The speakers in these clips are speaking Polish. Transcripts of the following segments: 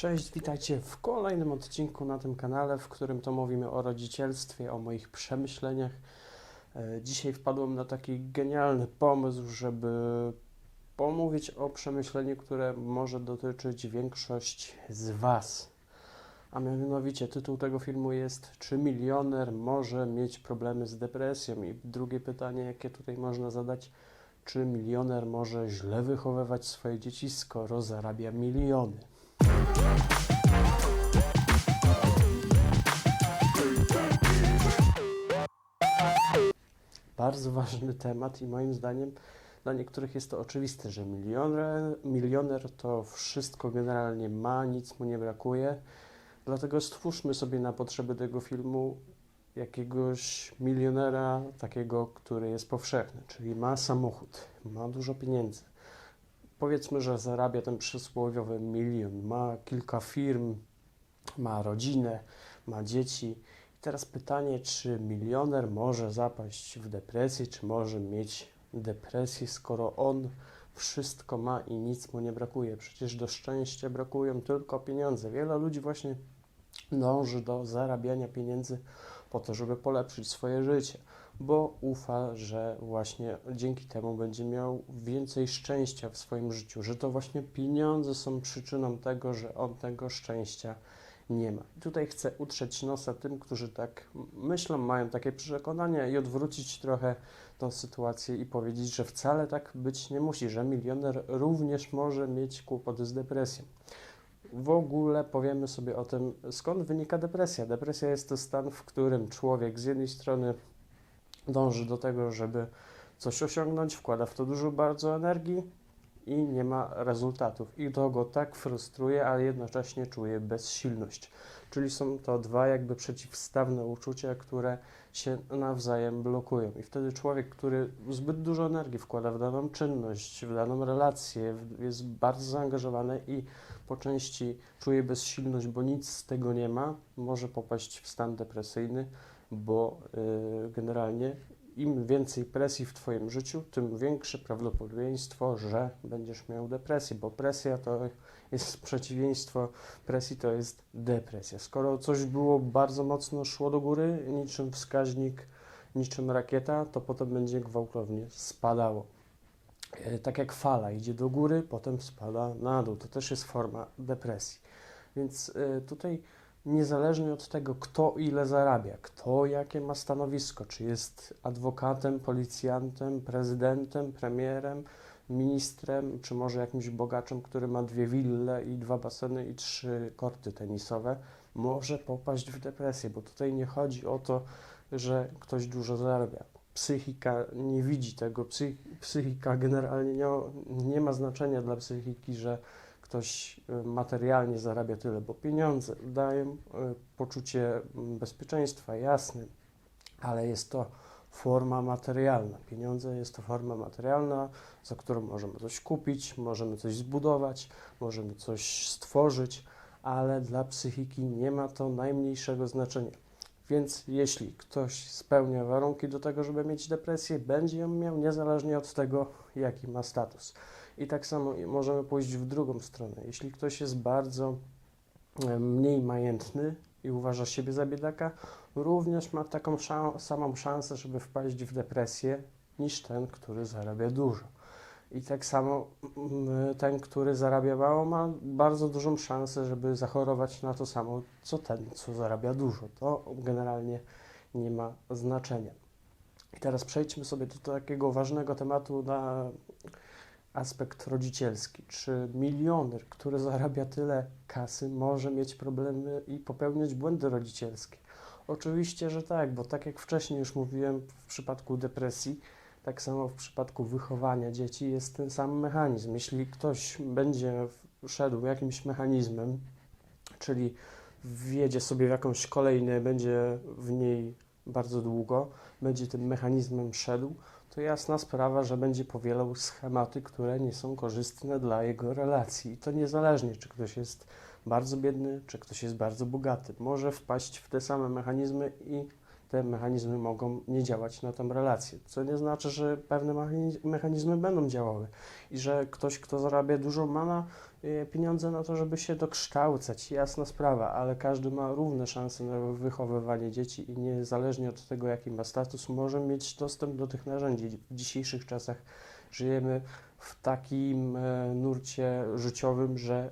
Cześć, witajcie w kolejnym odcinku na tym kanale, w którym to mówimy o rodzicielstwie, o moich przemyśleniach. E, Dzisiaj wpadłem na taki genialny pomysł, żeby pomówić o przemyśleniu, które może dotyczyć większość z Was. A mianowicie tytuł tego filmu jest Czy milioner może mieć problemy z depresją? I drugie pytanie, jakie tutaj można zadać, czy milioner może źle wychowywać swoje dzieci, skoro zarabia miliony? Bardzo ważny temat i moim zdaniem dla niektórych jest to oczywiste, że milioner, milioner to wszystko generalnie ma, nic mu nie brakuje. Dlatego stwórzmy sobie na potrzeby tego filmu jakiegoś milionera, takiego, który jest powszechny, czyli ma samochód, ma dużo pieniędzy. Powiedzmy, że zarabia ten przysłowiowy milion, ma kilka firm, ma rodzinę, ma dzieci. I teraz pytanie, czy milioner może zapaść w depresję, czy może mieć depresję, skoro on wszystko ma i nic mu nie brakuje? Przecież do szczęścia brakują tylko pieniądze. Wiele ludzi właśnie dąży do zarabiania pieniędzy po to, żeby polepszyć swoje życie, bo ufa, że właśnie dzięki temu będzie miał więcej szczęścia w swoim życiu, że to właśnie pieniądze są przyczyną tego, że on tego szczęścia nie ma. I tutaj chcę utrzeć nosa tym, którzy tak myślą, mają takie przekonania i odwrócić trochę tą sytuację i powiedzieć, że wcale tak być nie musi, że milioner również może mieć kłopoty z depresją. W ogóle powiemy sobie o tym, skąd wynika depresja. Depresja jest to stan, w którym człowiek z jednej strony dąży do tego, żeby coś osiągnąć, wkłada w to dużo bardzo energii i nie ma rezultatów. I to go tak frustruje, ale jednocześnie czuje bezsilność. Czyli są to dwa jakby przeciwstawne uczucia, które się nawzajem blokują. I wtedy człowiek, który zbyt dużo energii wkłada w daną czynność, w daną relację, jest bardzo zaangażowany i po części czuje bezsilność, bo nic z tego nie ma, może popaść w stan depresyjny, bo y, generalnie im więcej presji w Twoim życiu, tym większe prawdopodobieństwo, że będziesz miał depresję, bo presja to jest przeciwieństwo presji, to jest depresja. Skoro coś było bardzo mocno szło do góry, niczym wskaźnik, niczym rakieta, to potem będzie gwałtownie spadało. E, Tak jak fala idzie do góry, potem spada na dół. To też jest forma depresji. Więc e, tutaj niezależnie od tego, kto ile zarabia, kto jakie ma stanowisko, czy jest adwokatem, policjantem, prezydentem, premierem, ministrem, czy może jakimś bogaczem, który ma dwie wille i dwa baseny i trzy korty tenisowe, może popaść w depresję, bo tutaj nie chodzi o to, że ktoś dużo zarabia. Psychika nie widzi tego, psych, psychika generalnie nie, nie ma znaczenia dla psychiki, że ktoś y, materialnie zarabia tyle, bo pieniądze dają y, poczucie mm, bezpieczeństwa, jasne, ale jest to forma materialna. Pieniądze jest to forma materialna, za którą możemy coś kupić, możemy coś zbudować, możemy coś stworzyć, ale dla psychiki nie ma to najmniejszego znaczenia. Więc jeśli ktoś spełnia warunki do tego, żeby mieć depresję, będzie ją miał niezależnie od tego, jaki ma status. I tak samo możemy pójść w drugą stronę. Jeśli ktoś jest bardzo e, mniej majętny i uważa siebie za biedaka, również ma taką samą szansę, żeby wpaść w depresję, niż ten, który zarabia dużo. I tak samo mm, ten, który zarabia mało, ma bardzo dużą szansę, żeby zachorować na to samo, co ten, co zarabia dużo. To generalnie nie ma znaczenia. I teraz przejdźmy sobie do takiego ważnego tematu na aspekt rodzicielski. Czy milioner, który zarabia tyle kasy, może mieć problemy i popełniać błędy rodzicielskie? Oczywiście, że tak, bo tak jak wcześniej już mówiłem, w przypadku depresji, tak samo w przypadku wychowania dzieci jest ten sam mechanizm. Jeśli ktoś będzie szedł jakimś mechanizmem, czyli wjedzie sobie w jakąś kolejkę, będzie w niej bardzo długo, będzie tym mechanizmem szedł, to jasna sprawa, że będzie powielał schematy, które nie są korzystne dla jego relacji. I to niezależnie, czy ktoś jest bardzo biedny, czy ktoś jest bardzo bogaty. Może wpaść w te same mechanizmy i te mechanizmy mogą nie działać na tą relację. Co nie znaczy, że pewne mechani- mechanizmy będą działały i że ktoś, kto zarabia dużo, ma na y, pieniądze na to, żeby się dokształcać, jasna sprawa, ale każdy ma równe szanse na wychowywanie dzieci i niezależnie od tego, jaki ma status, może mieć dostęp do tych narzędzi. W dzisiejszych czasach żyjemy w takim e, nurcie życiowym, że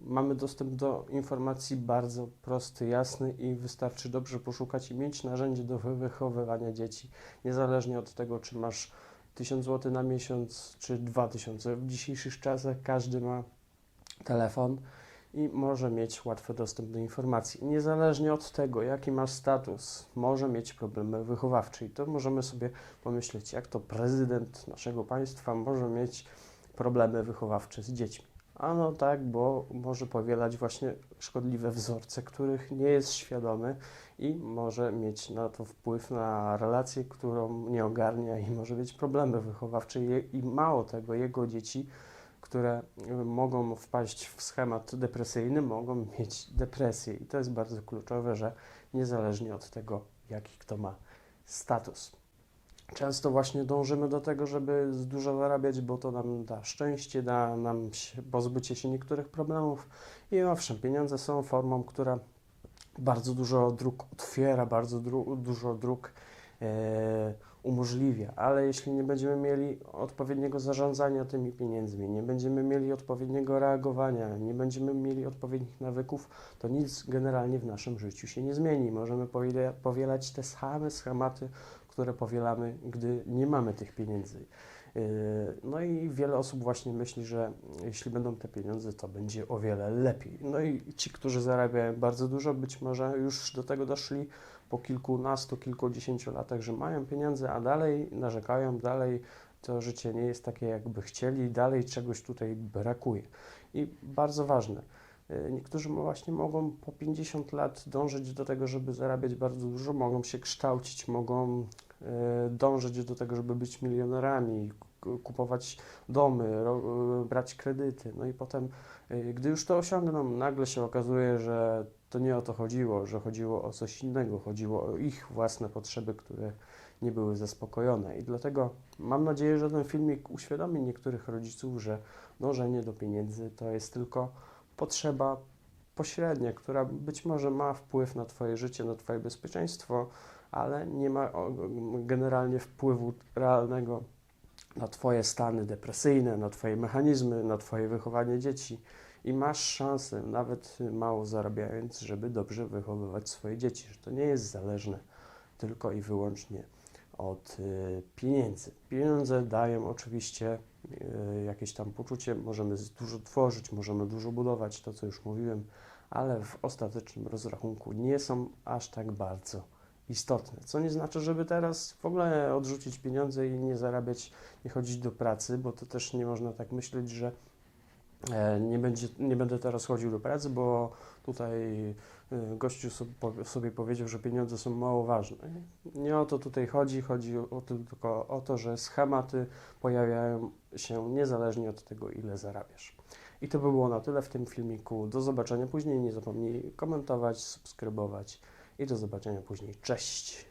mamy dostęp do informacji bardzo prosty, jasny i wystarczy dobrze poszukać i mieć narzędzie do wy- wychowywania dzieci, niezależnie od tego, czy masz 1000 zł na miesiąc, czy 2000. W dzisiejszych czasach każdy ma telefon i może mieć łatwy dostęp do informacji. Niezależnie od tego, jaki ma status, może mieć problemy wychowawcze. I to możemy sobie pomyśleć, jak to prezydent naszego państwa może mieć problemy wychowawcze z dziećmi. Ano tak, bo może powielać właśnie szkodliwe wzorce, których nie jest świadomy i może mieć na to wpływ na relację, którą nie ogarnia i może mieć problemy wychowawcze. I mało tego, jego dzieci, które mogą wpaść w schemat depresyjny, mogą mieć depresję. I to jest bardzo kluczowe, że niezależnie od tego, jaki kto ma status. Często właśnie dążymy do tego, żeby dużo zarabiać, bo to nam da szczęście, da nam pozbycie się niektórych problemów. I owszem, pieniądze są formą, która bardzo dużo dróg otwiera, bardzo dru, dużo dróg e, umożliwia, ale jeśli nie będziemy mieli odpowiedniego zarządzania tymi pieniędzmi, nie będziemy mieli odpowiedniego reagowania, nie będziemy mieli odpowiednich nawyków, to nic generalnie w naszym życiu się nie zmieni. Możemy powiela- powielać te same schematy, które powielamy, gdy nie mamy tych pieniędzy. Yy, No i wiele osób właśnie myśli, że jeśli będą te pieniądze, to będzie o wiele lepiej. No i ci, którzy zarabiają bardzo dużo, być może już do tego doszli po kilkunastu, kilkudziesięciu latach, że mają pieniądze, a dalej narzekają, dalej to życie nie jest takie, jakby chcieli, dalej czegoś tutaj brakuje. I bardzo ważne, niektórzy właśnie mogą po 50 lat dążyć do tego, żeby zarabiać bardzo dużo, mogą się kształcić, mogą e, dążyć do tego, żeby być milionerami, kupować domy, e, brać kredyty. No i potem, e, gdy już to osiągną, nagle się okazuje, że to nie o to chodziło, że chodziło o coś innego, chodziło o ich własne potrzeby, które nie były zaspokojone. I dlatego mam nadzieję, że ten filmik uświadomi niektórych rodziców, że dążenie do pieniędzy to jest tylko potrzeba pośrednia, która być może ma wpływ na Twoje życie, na Twoje bezpieczeństwo, ale nie ma generalnie wpływu realnego na Twoje stany depresyjne, na Twoje mechanizmy, na Twoje wychowanie dzieci. I masz szansę, nawet mało zarabiając, żeby dobrze wychowywać swoje dzieci, że to nie jest zależne tylko i wyłącznie od y, pieniędzy. Pieniądze dają oczywiście y, jakieś tam poczucie, możemy dużo tworzyć, możemy dużo budować, to co już mówiłem, ale w ostatecznym rozrachunku nie są aż tak bardzo istotne. Co nie znaczy, żeby teraz w ogóle odrzucić pieniądze i nie zarabiać, nie chodzić do pracy, bo to też nie można tak myśleć, że nie, będzie, nie będę teraz chodził do pracy, bo tutaj e, gościu sobie, powie- sobie powiedział, że pieniądze są mało ważne. Nie o to tutaj chodzi, chodzi o, tylko o to, że schematy pojawiają się niezależnie od tego, ile zarabiasz. I to by było na tyle w tym filmiku. Do zobaczenia później. Nie zapomnij komentować, subskrybować i do zobaczenia później. Cześć!